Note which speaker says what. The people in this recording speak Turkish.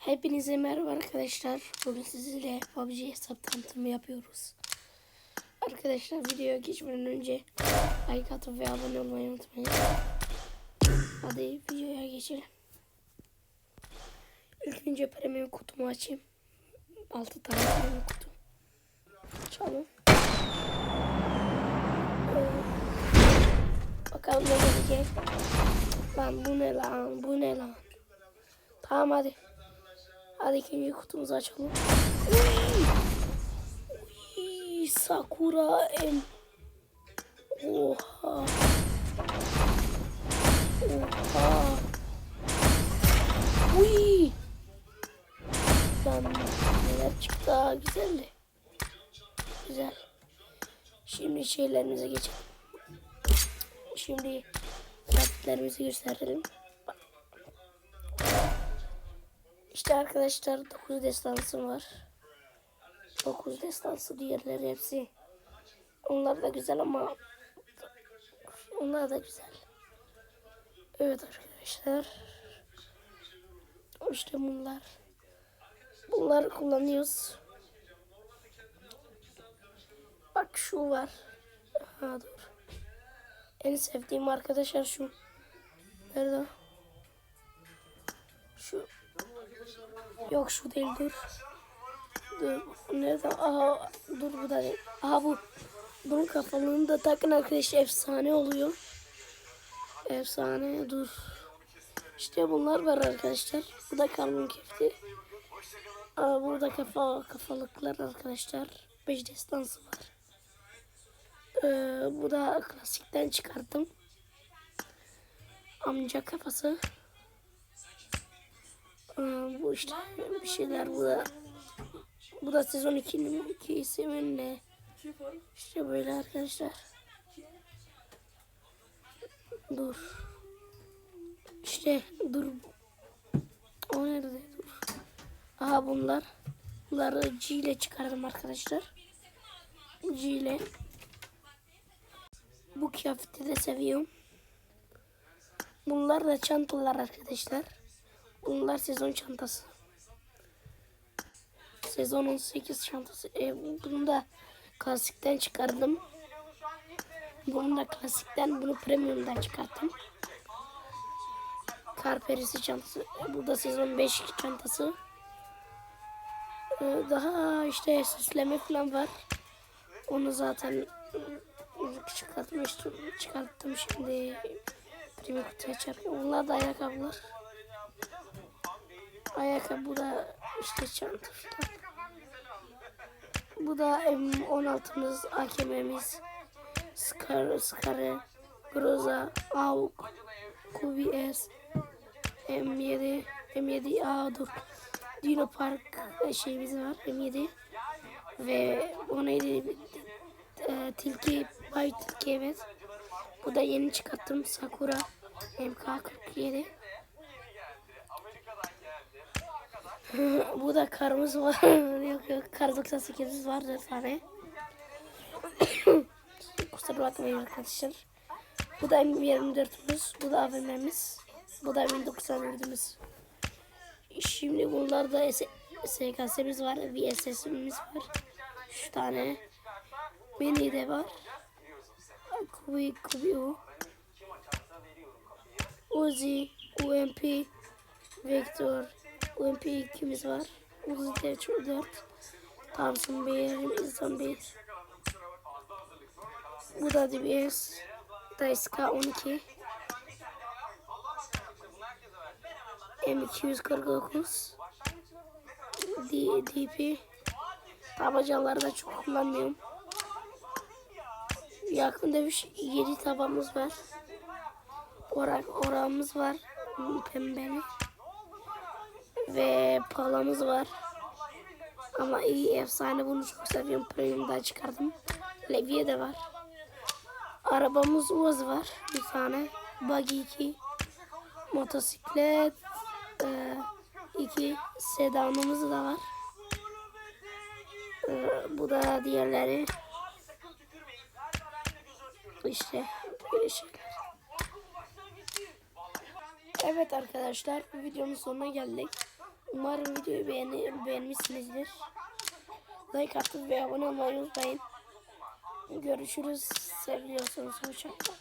Speaker 1: Hepinize merhaba arkadaşlar. Bugün sizinle PUBG hesap tanıtımı yapıyoruz. Arkadaşlar videoya geçmeden önce like atıp ve abone olmayı unutmayın. Hadi videoya geçelim. İlk önce premium kutumu açayım. 6 tane premium kutu. Açalım. Ee, Bakalım ne gelecek. Lan bu ne lan bu ne lan. Tamam hadi. Hadi ikinci kutumuzu açalım. Uy! Sakura M. Oha. Oha. Uy. Lan neler çıktı ha güzeldi. Güzel. Şimdi şeylerimize geçelim. Şimdi grafiklerimizi gösterelim. İşte arkadaşlar 9 destansım var. 9 destansı diğerleri hepsi. Onlar da güzel ama onlar da güzel. Evet arkadaşlar. İşte bunlar. Bunları kullanıyoruz. Bak şu var. Ha dur. En sevdiğim arkadaşlar şu. Nerede? Şu Yok şu değil dur. Dur. Nerede? Aha dur bu da değil. Aha bu. Bunun kafalığını da takın arkadaşlar efsane oluyor. Efsane dur. İşte bunlar var arkadaşlar. Bu da kalbin kefti. Aa, burada kafa kafalıklar arkadaşlar. 5 destansı var. Ee, bu da klasikten çıkarttım. Amca kafası. Bu işte. Bir şeyler bu da. Bu da sezon 2'nin 2 isimli işte böyle arkadaşlar. Dur. İşte dur. O nerede? Dur. Aha bunlar. Bunları G ile çıkardım arkadaşlar. G ile. Bu kıyafeti de seviyorum. Bunlar da çantalar arkadaşlar Bunlar sezon çantası. Sezon 18 çantası. E, bunu da klasikten çıkardım. Bunu da klasikten, bunu premiumdan çıkarttım. Kar perisi çantası. E, bu da sezon 5 çantası. E, daha işte süsleme falan var. Onu zaten çıkartmıştım. Çıkarttım şimdi. Premium kutuya çarpıyorum. Bunlar da ayakkabılar. Ayakkabı da işte çanta falan. Bu da M16'mız, AKM'miz, Scar, Scar'ı, Groza, AUK, QBS, M7, M7, aa dur. Dino Park şeyimiz var, M7. Ve o neydi? E, tilki, Bay Tilki evet. Bu da yeni çıkarttım, Sakura, MK47. Bu da karımız var. yok yok kar 98'imiz var 4 tane. Kusura bakmayın arkadaşlar. Bu da M24'ümüz. Bu da AVM'miz. Bu da M94'ümüz. Şimdi bunlarda SKS'miz var. VSS'imiz var. 3 tane. Mini de var. Kubi, Kubi o. Uzi, UMP, Vector, 2'miz var. Uzi de 4. Thompson 1, Izan 1. Bu da DBS. Daiska 12. M249. D, DP. Tabancaları da çok kullanmıyorum. Yakın dövüş 7 tabamız var. Orak, orağımız var. Pembeli ve palamız var. Ama iyi efsane bunu çok seviyorum. Premium'dan çıkardım. Levye de var. Arabamız Uaz var. Bir tane. Buggy 2. Motosiklet. E, iki sedanımız da var. E, bu da diğerleri. İşte böyle şeyler. Evet arkadaşlar videonun sonuna geldik. Umarım videoyu beğeni, beğenmişsinizdir. Like atıp ve abone olmayı unutmayın. Görüşürüz. Seviyorsanız hoşçakalın.